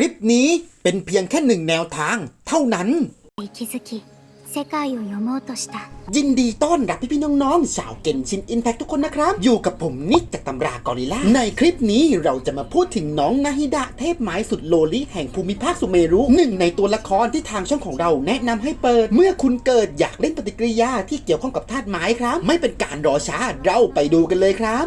ลิปนี้เป็นเพียงแค่หนึ่งแนวทาง เท่านั้น ยินดีต้อนรับพี่พี่น้องๆชาวเกนชินอินแพคทุกคนนะครับ อยู่กับผมนิกจากตำรากอริล่า ในคลิปนี้เราจะมาพูดถึงน้องนาฮิดะเทพหมายสุดโลลิแห่งภูมิภาคสุเมรุ หนึ่งในตัวละครที่ทางช่องของเราแนะนำให้เปิด เมื่อคุณเกิดอยากเล่นปฏิกิริยาที่เกี่ยวข้องกับธาตุไม้ครับ ไม่เป็นการรอช้าเราไปดูกันเลยครับ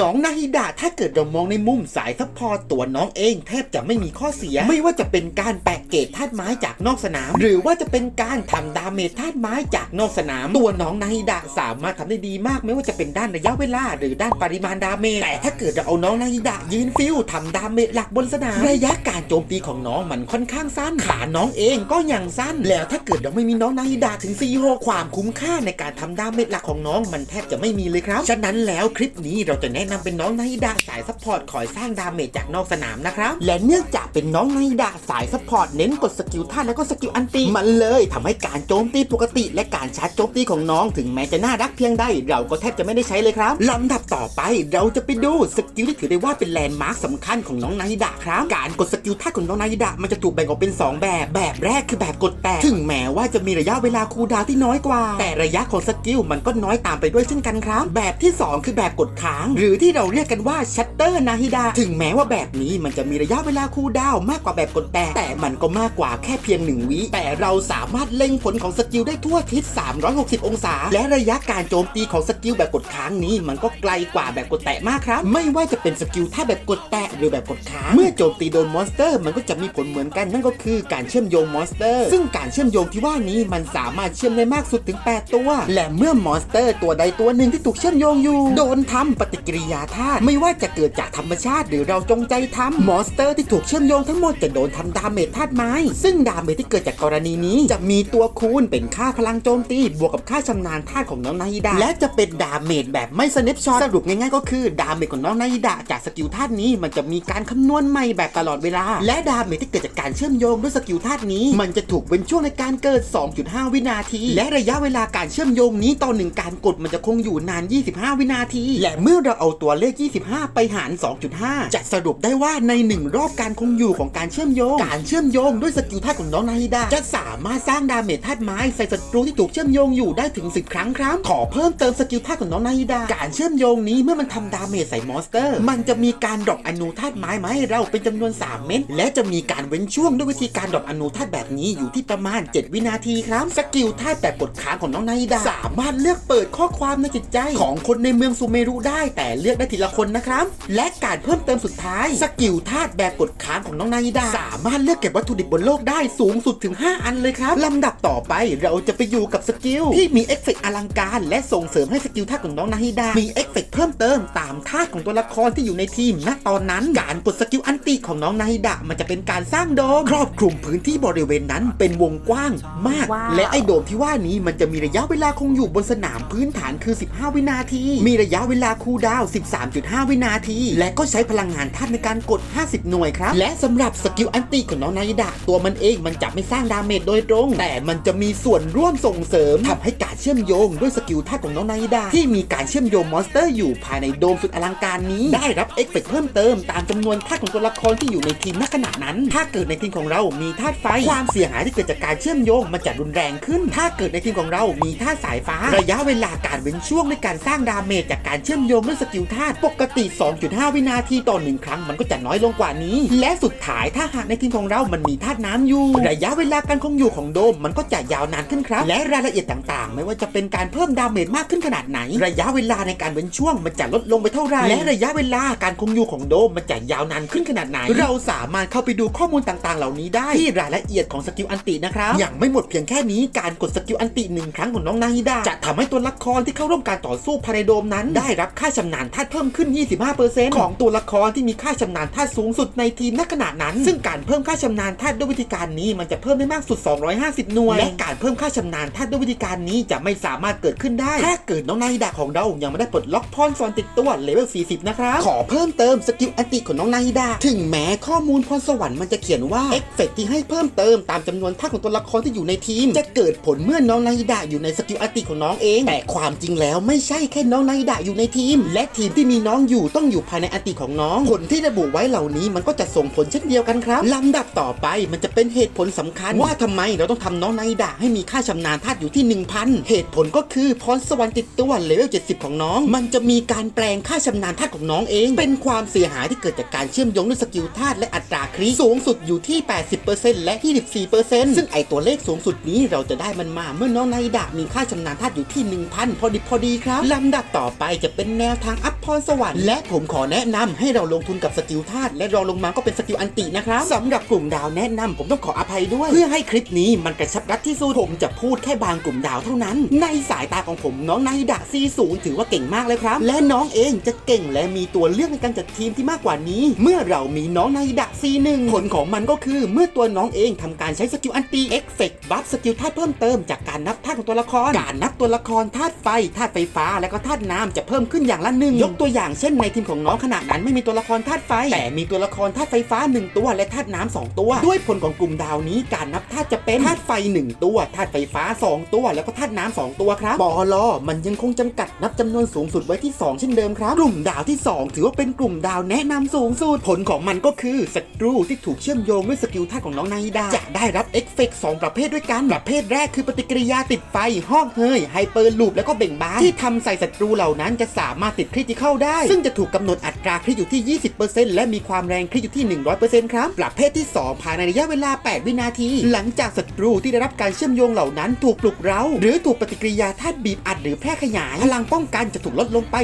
น้องนาฮิดะถ้าเกิดเรามองในมุมสายซัพพอร์ตตัวน้องเองแทบจะไม่มีข้อเสีย ไม่ว่าจะเป็นการแปะเกตธาตุไม้จากนอกสนาม หรือว่าจะเป็นการทำดาเมจธาตุไม้จากนอกสนาม ตัวน้องนาฮิดะสามารถทำได้ดีมาก ไม่ว่าจะเป็นด้านระยะเวลา หรือด้านปริมาณดาเมจแต่ถ้าเกิดเราเอาน้องนาฮิดะยืนฟิลทำดาเมจหลักบนสนามระยะการโจมตีของน้องมันค่อนข้างสั้นขาน้องเองก็ยังสั้น แล้วถ้าเกิดเราไม่มีน้องนาฮิดะถึง4 6ความคุ้มค่าในการทำดาเมจหลักของน้องมันแทบจะไม่มีเลยครับฉะนั้นแล้วคลิปนี้เราจะแนะนำเป็นน้องนาฮิดะสายซัพพอร์ตคอยสร้างดาเมจจากนอกสนามนะครับและเนื่องจากเป็นน้องนาฮิดะสายซัพพอร์ตเน้นกดสกิลท่าแล้วก็สกิลอันตีมันเลยทำให้การโจมตีปกติ และการชาร์จโจมตีของน้องถึงแม้จะน่ารักเพียงใดเราก็แทบจะไม่ได้ใช้เลยครับลำดับต่อไปเราจะไปดูสกิลที่ถือได้ว่าเป็นแลนด์มาร์คสำคัญของน้องนาฮิดะครับการกดสกิลท่าของน้องนาฮิดะมันจะถูกแบ่งออกเป็น 2 แบบ แบบแรกคือแบบกดแตะถึงแม้ว่าจะมีระยะเวลาคูดาวที่น้อยกว่า แต่ระยะของสกิลมันก็น้อยตามไปด้วยเช่นกันครับ แบบที่ 2 คือแบบกดค้างหรือที่เราเรียกกันว่าชัตเตอร์นาฮิดะถึงแม้ว่าแบบนี้มันจะมีระยะเวลาคูลดาวน์มากกว่าแบบกดแตะแต่มันก็มากกว่าแค่เพียงหนึ่งวิแต่เราสามารถเล็งผลของสกิลได้ทั่วทิศ 360 องศา และระยะการโจมตีของสกิลแบบกดค้างนี้ มันก็ไกลกว่าแบบกดแตะมากครับ ไม่ว่าจะเป็นสกิลท่าแบบกดแตะหรือแบบกดค้างเมื่อโจมตีโดนมอนสเตอร์ มันก็จะมีผลเหมือนกันนั่นก็คือการเชื่อมโยงมอนสเตอร์ ซึ่งการเชื่อมโยงที่ว่านี้มันสามารถเชื่อมได้มากสุดถึง 8 ตัว และเมื่อมอนสเตอร์ ตัวใดตัวหนึ่งที่ถูกเชื่อมโยงอยู่ โดนทำปฏิกิริยาธาตุไม่ว่าจะเกิดจากธรรมชาติหรือเราจงใจทำมอนสเตอร์ที่ถูกเชื่อมโยงทั้งหมดจะโดนทำดาเมจธาตุไม้ ซึ่งดาเมจที่เกิดจากกรณีนี้ จะมีตัวคูณเป็นค่าพลังโจมตี บวกกับค่าชำนาญธาตุของน้องนาฮิดะและจะเป็นดาเมจแบบไม่สเนปช็อตสรุปง่ายๆก็คือดาเมจของน้องนาฮิดะจากสกิลธาตุนี้มันจะมีการคำนวณใหม่แบบตลอดเวลา และดาเมจที่เกิดจากการเชื่อมโยงด้วยสกิลธาตุนี้ มันจะถูกเว้นช่วงในการเกิด 2.5 วินาที และระยะเวลาการเชื่อมโยงนี้ต่อหนึ่งการกดมันจะคงอยู่นาน 25 วินาที และเมื่อเราเอาตัวเลข 25 ไปหาร 2.5 จะสรุปได้ว่าในหนึ่งรอบการคงอยู่ของการเชื่อมโยง การเชื่อมโยงด้วยสกิลธาตุของน้องนาฮิดะจะสามารถสร้างดาเมจธาตุไม้ใส่ศัตรูที่ถูกเชื่อมโยงอยู่ได้ถึง 10 ครั้งครับ ขอเพิ่มเติมสกิลธาตุของน้องนาฮิดะการเชื่อมโยงนี้เมื่อมันทำดาเมจใส่มอนสเตอร์ มันจะมีการดรอปอนูธาตุไม้มาให้เราเป็นจำนวน 3 เม็ด และจะมีการเว้นช่วงด้วยวิธีการดรอปอนูธาตุแบบนี้อยู่ที่ประมาณ 7 วินาทีครับ สกิลธาตุแบบกดค้างของน้องนาฮิดะสามารถเลือกเปิดข้อความในจิตใจของคนในเมืองซูเมรุได้แต่เลือกได้ทีละคนนะครับ และการเพิ่มเติมสุดท้าย สกิลธาตุแบบกดค้างของน้องนาฮิดะสามารถเลือกเก็บวัตถุดิบบนโลกได้สูงสุดถึง 5 อันเลยครับลำดับต่อไปเราจะไปอยู่กับสกิลที่มีเอฟเฟกต์อลังการ และส่งเสริมให้สกิลธาตุของน้องนาฮิดะมีเอฟเฟกต์เพิ่มเติมตามธาตุของตัวละครที่อยู่ในทีมณตอนนั้น การกดสกิลอันติของน้องนาฮิดะมันจะเป็นการสร้างโดมครอบคลุมพื้นที่บริเวณนั้นเป็นวงกว้างมากว้าวและไอโดมที่ว่านี้มันจะมีระยะเวลาคงอยู่บนสนามพื้นฐานคือ 15 วินาที มีระยะเวลาคูลดาวน์13.5 วินาที และก็ใช้พลังงานธาตุในการกด 50 หน่วยครับ และสำหรับสกิลอันติของน้องนายดะตัวมันเองมันจะไม่สร้างดาเมจโดยตรง แต่มันจะมีส่วนร่วมส่งเสริมทำให้การเชื่อมโยงด้วยสกิลธาตุของน้องนายดะที่มีการเชื่อมโยงมอนสเตอร์อยู่ภายในโดมสุดอลังการนี้ ได้รับเอฟเฟกเพิ่มเติมตามจำนวนธาตุของตัวละครที่อยู่ในทีมณขณะนั้น ถ้าเกิดในทีมของเรามีธาตุไฟ ความเสียหายที่เกิดจากการเชื่อมโยงมันจะรุนแรงขึ้น ถ้าเกิดในทีมของเรามีธาตุสายฟ้า ระยะเวลาการเว้นช่วงในการสร้างดาเมจจากการเชื่อมโยงด้วยสกิลธาตุปกติ 2.5 วินาทีต่อหนึ่งครั้งมันก็จะน้อยลงกว่านี้ และสุดท้ายถ้าหากในทีมของเรามันมีธาตุน้ำอยู่ ระยะเวลาการคงอยู่ของโดมมันก็จะยาวนานขึ้นครับ และรายละเอียดต่างๆ ไม่ว่าจะเป็นการเพิ่มดาเมจมากขึ้นขนาดไหน ระยะเวลาในการเว้นช่วงมันจะลดลงไปเท่าไหร่และระยะเวลาการคงอยู่ของโดมมันจะยาวนานขึ้นขนาดไหน เราสามารถเข้าไปดูข้อมูลต่างๆ เหล่านี้ได้ที่รายละเอียดของสกิลอันตินะครับยังไม่หมดเพียงแค่นี้การกดสกิลอันติหนึ่งครั้งของน้องนาฮิดะจะทำให้ตัวละครที่เข้าร่วมการต่อสู้ภายในโดมนั้น ได้รับค่าชำนาญธาตุเพิ่มขึ้น 25%ของตัวละครที่มีค่าชำนาญธาตุสูงสุดในทีมณขณะนั้น ซึ่งการเพิ่มค่าชำนาญธาตุด้วยวิธีการนี้มันจะเพิ่มได้มากสุด 250 หน่วย และการเพิ่มค่าชำนาญธาตุด้วยวิธีการนี้จะไม่สามารถเกิดขึ้นได้ ถ้าเกิดน้องนาฮิดะของเรายังไม่ได้ปลดล็อกพรสวรรค์ติดตัวเลเวล 40 นะครับ ขอเพิ่มเติมสกิลอันติของน้องนาฮิดะถึงแม้ข้อมูลพรสวรรค์มันจะเขียนว่าเอฟเฟกที่ให้เพิ่มเติมตามจำนวนธาตุของตัวละครที่อยู่ในทีม จะเกิดผลเมื่อน้องนาฮิดะอยู่ในสกิลอันติของน้องเอง แต่ความจริงแล้วไม่ใช่แค่น้องนาฮิดะอยู่ในทีม และและทีมที่มีน้องอยู่ต้องอยู่ภายในอันติของน้อง ผลที่ระบุไว้เหล่านี้มันก็จะส่งผลเช่นเดียวกันครับลำดับต่อไปมันจะเป็นเหตุผลสำคัญ ว่าทำไมเราต้องทำน้องไนดะให้มีค่าชำนาญธาตุอยู่ที่ 1000 เหตุผลก็คือพรสวรรค์ติดตัวเลเวล70 ของน้อง มันจะมีการแปลงค่าชำนาญธาตุของน้องเอง เป็นความเสียหายที่เกิดจากการเชื่อมโยงด้วยสกิลธาตุและอัตราคริสูงสุดอยู่ที่ 80%และที่14%ซึ่งไอตัวเลขสูงสุดนี้เราจะได้มันมาเมื่อน้องไนดะมีค่าชำนาญธาตุอยู่ที่ 1000 พอดีพอดีครับลำดับต่อไปจะเป็นแนวทางอัพพรสวรรค์และผมขอแนะนำให้เราลงทุนกับสกิลธาตุและรองลงมาก็เป็นสกิลอันตินะครับสำหรับกลุ่มดาวแนะนำผมต้องขออภัยด้วย เพื่อให้คลิปนี้มันกระชับรัดที่สุดผมจะพูดแค่บางกลุ่มดาวเท่านั้น ในสายตาของผมน้องนาฮิดะซีศูนย์ถือว่าเก่งมากเลยครับ และน้องเองจะเก่งและมีตัวเลือกในการจัดทีมที่มากกว่านี้ เมื่อเรามีน้องนาฮิดะซีหนึ่งผลของมันก็คือ เมื่อตัวน้องเองทำการใช้สกิลอันตีเอฟเฟกบัฟสกิลธาตุเพิ่มเติมจากการนับธาตุของตัวละครการนับตัวละครธาตุไฟธาตุไฟฟ้าและก็ธาตุน้ำจะเพิ่มขึ้นอย่างละหนึ่งยกตัวอย่างเช่นในทีมของน้องขนาดนั้นไม่มีตัวละครธาตุไฟ แต่มีตัวละครธาตุไฟฟ้า 1 ตัวและธาตุน้ำสองตัว ด้วยผลของกลุ่มดาวนี้การนับธาตุจะเป็นธาตุไฟ 1 ตัวธาตุไฟฟ้า 2 ตัวแล้วก็ธาตุน้ำสองตัวครับปอลอมันยังคงจำกัดนับจำนวนสูงสุดไว้ที่ 2 เช่นเดิมครับ กลุ่มดาวที่ 2 ถือว่าเป็นกลุ่มดาวแนะนำสูงสุดผลของมันก็คือศัตรูที่ถูกเชื่อมโยงด้วยสกิลธาตุของน้องนาฮิดาจะได้รับเอฟเฟกต์สองประเภทด้วยกันประเภทแรกคือปฏิกิริยาติดไฟห้องเฮยไฮเปอร์ลูปแล้วก็เบ่งบานที่ทำใส่ศัตรูเหล่านั้นจะสามารถติดคริติเข้าได้ ซึ่งจะถูกกำหนดอัตราคริตอยู่ที่ 20%และมีความแรงคริตอยู่ที่ 100%ครับประเภทที่ 2 ภายในระยะเวลา 8 วินาที หลังจากศัตรูที่ได้รับการเชื่อมโยงเหล่านั้นถูกปลุกเร้า หรือถูกปฏิกิริยาธาตุบีบอัดหรือแพร่ขยาย พลังป้องกันจะถูกลดลงไป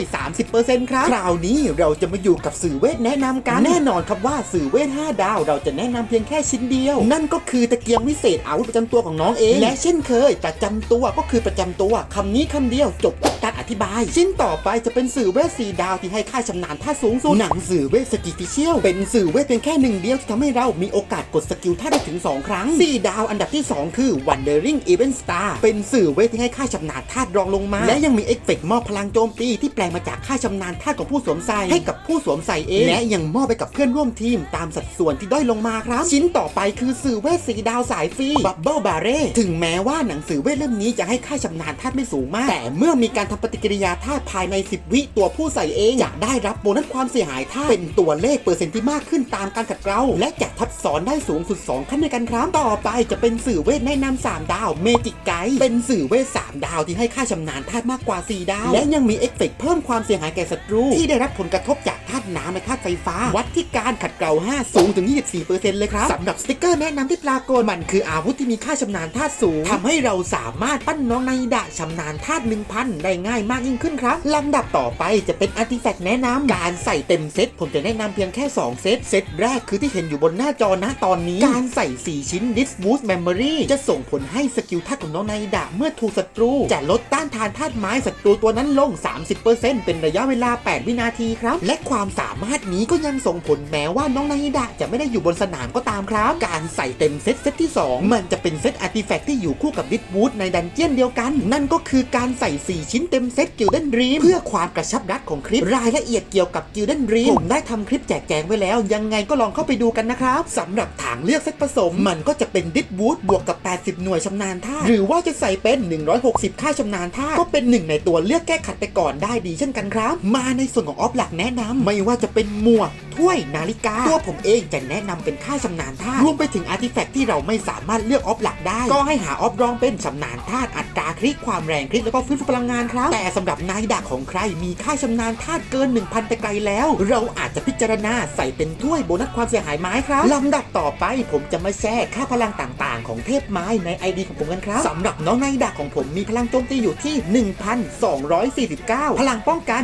30%ครับ คราวนี้เราจะมาอยู่กับสื่อเวทแนะนำกันแน่นอนครับว่าสื่อเวท 5 ดาว เราจะแนะนำเพียงแค่ชิ้นเดียว นั่นก็คือตะเกียงวิเศษอาวุธประจำตัวของน้องเอง และเช่นเคยประจำตัวก็คือประจำตัวคำนี้คำเดียวจบกับการอธิบาย ชิ้นต่อไปจะเป็นสื่อเวทสีดาวที่ให้ค่าชำนาญท่าสูงสุดหนังสื่อเวทสกิฟิเชียลเป็นสื่อเวทเพียงแค่หนึ่งเดียวที่ทำให้เรามีโอกาสกดสกิลท่าได้ถึง 2 ครั้ง4ดาวอันดับที่ 2 คือ Wandering Event Star เป็นสื่อเวทที่ให้ค่าชำนาญธารองลงมา และยังมีเอฟเฟกต์มอบพลังโจมตีที่แปลงมาจากค่าชำนาญธาของผู้สวมใส่ให้กับผู้สวมใส่เอง และยังมอบไปกับเพื่อนร่วมทีมตามสัดส่วนที่ด้อยลงมาครับ ชิ้นต่อไปคือสื่อเวทสีดาวสายฟรี Bubble Barret ถึงแม้ว่าหนังสือเวทเล่มนี้จะให้ค่าชำนาญธาตุไม่สูงมาก แต่เมื่อมีการทำปฏิกิริยาธาภายใน 10 วิตัวผู้ใส่เองจะได้รับโบนัสความเสียหายถ้าเป็นตัวเลขเปอร์เซ็นต์ที่มากขึ้นตามการขัดเกลาและจะทับซ้อนได้สูงสุด 2 ขั้นในการครับต่อไปจะเป็นสื่อเวทแนะนำ3ดาวเมจิกไกด์เป็นสื่อเวท 3 ดาวที่ให้ค่าชำนาญธาตุมากกว่า 4 ดาว และยังมีเอฟเฟกต์เพิ่มความเสียหายแก่ศัตรูที่ได้รับผลกระทบจาก น้ำและธาตุไฟฟ้า วัดที่การขัดเกลา5สูงถึง 24%เลยครับสำหรับสติกเกอร์แนะนำที่ปรากฏมันคืออาวุธที่มีค่าชำนาญธาตุสูงทำให้เราสามารถปั้นน้องในดะชำนาญธาตุ1,000 ได้ง่ายมากยิ่งขึ้นครับลำดับต่อไปจะเป็นอาร์ติแฟกต์แนะนำการใส่เต็มเซตผมจะแนะนำเพียงแค่ 2 เซต เซตแรกคือที่เห็นอยู่บนหน้าจอนะตอนนี้ การใส่ 4 ชิ้น This Boost Memory จะส่งผลให้สกิลธาตุของน้องในดะเมื่อถูกศัตรู จะลดต้านทานธาตุไม้ศัตรูตัวนั้นลง 30%เป็นระยะเวลา 8 วินาทีครับ และความสามารถนี้ก็ยังส่งผลแม้ว่าน้องนาฮิดะจะไม่ได้อยู่บนสนามก็ตามครับ การใส่เต็มเซตเซตที่ 2 มันจะเป็นเซตอาร์ติแฟกต์ที่อยู่คู่กับดิสวูดในดันเจียนเดียวกัน นั่นก็คือการใส่ 4 ชิ้นเต็มเซตกิลเดนรีมเพื่อความกระชับรัดของคลิป รายละเอียดเกี่ยวกับกิลเดนรีมผมได้ทำคลิปแจกแจงไว้แล้ว ยังไงก็ลองเข้าไปดูกันนะครับสำหรับถางเลือกเซตผสม มันก็จะเป็นดิสวูดบวกกับ 80 หน่วยชำนาญท่าหรือว่าจะใส่เป็น 160 ค่าชำนาญท่าก็เป็นหนึ่งในตัวเลือกแก้ขัดไปก่อนได้ดีเช่นกันครับ มาในส่วนของออฟหลักแนะนำไม่ว่าจะเป็นหมวก ถ้วยนาฬิกา ตัวผมเองจะแนะนำเป็นค่าชำนาญธาตุรวมไปถึงอาร์ติแฟกต์ที่เราไม่สามารถเลือกออฟหลักได้ ก็ให้หาออฟรองเป็นชำนาญธาตุอัตราคลิกความแรงคลิกแล้วก็ฟื้นฟูพลังงานครับ แต่สำหรับนายดาของใครมีค่าชำนาญธาตุเกิน 1,000 ไปไกลแล้ว เราอาจจะพิจารณาใส่เป็นถ้วยโบนัสความเสียหายไม้ครับลำดับต่อไปผมจะมาแชร์ค่าพลังต่างๆ ของเทพไม้ใน ID ของผมกันครับสำหรับน้องนายดาของผมมีพลังโจมตีอยู่ที่ 1,249 พลังป้องกัน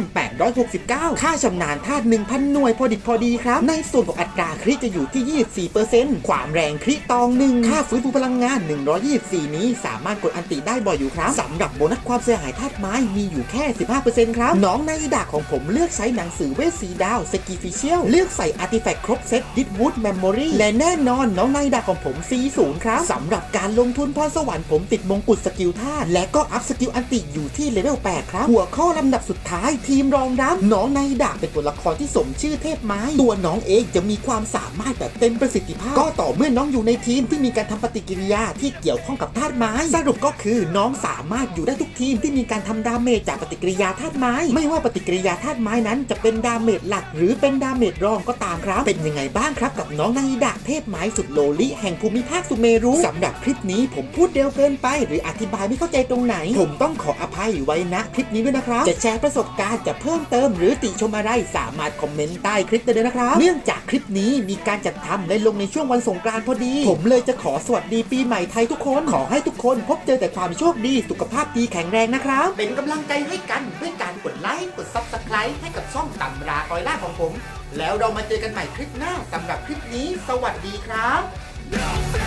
869 ค่าชำนาญธาตุ1,000 หน่วยพอดิบพอดีครับ ในส่วนของอัตราคริจะอยู่ที่ 24%ความแรงคริตองหนึ่งค่าฟื้นฟูพลังงาน 124 นี้สามารถกดอันติได้บ่อยอยู่ครับสำหรับโบนัสความเสียหายธาตุไม้มีอยู่แค่ 15%ครับ น้องในดาของผมเลือกใช้หนังสือเวทสีดาวสกีฟิเชียลเลือกใส่อาร์ติแฟกต์ครบเซตดิสวูดเมมโมรีและแน่นอนน้องในดาของผม C0 ครับสำหรับการลงทุนพรสวรรค์ผมติดมงกุฎสกิลธาตุและก็อัพสกิลอันติอยู่ที่เลเวล 8 ครับ หัวข้อลำดับสุดท้ายทีมรองรับน้องในดาเป็นตัวละครที่สมชื่อเทพไม้ตัวน้องเองจะมีความสามารถแบบเต็มประสิทธิภาพ ก็ต่อเมื่อน้องอยู่ในทีมที่มีการทำปฏิกิริยาที่เกี่ยวข้องกับธาตุไม้ สรุปก็คือน้องสามารถอยู่ได้ทุกทีมที่มีการทำดาเมจจากปฏิกิริยาธาตุไม้ ไม่ว่าปฏิกิริยาธาตุไม้นั้น จะเป็นดาเมจหลัก หรือเป็นดาเมจรองก็ตามครับ เป็นยังไงบ้างครับกับน้องนาฮิดะเทพไม้สุดโลลิแห่งภูมิภาคสุเมรุสำหรับคลิปนี้ผมพูดเร็วเกินไป หรืออธิบายไม่เข้าใจตรงไหน ผมต้องขออภัยไว้ณคลิปนี้ด้วยนะครับจะแชร์ประสบการณ์จะเพิ่มเติม หรือติชมอะไรสามารถคอมเมนต์ใต้คลิปได้เลยนะครับ เนื่องจากคลิปนี้มีการจัดทำและลงในช่วงวันสงกรานต์พอดี ผมเลยจะขอสวัสดีปีใหม่ไทยทุกคน ขอให้ทุกคนพบเจอแต่ความโชคดีสุขภาพดีแข็งแรงนะครับ เป็นกำลังใจให้กันด้วยการกดไลค์กด subscribe ให้กับช่องตำราคอยล่าของผม แล้วเรามาเจอกันใหม่คลิปหน้าสำหรับคลิปนี้ สวัสดีครับ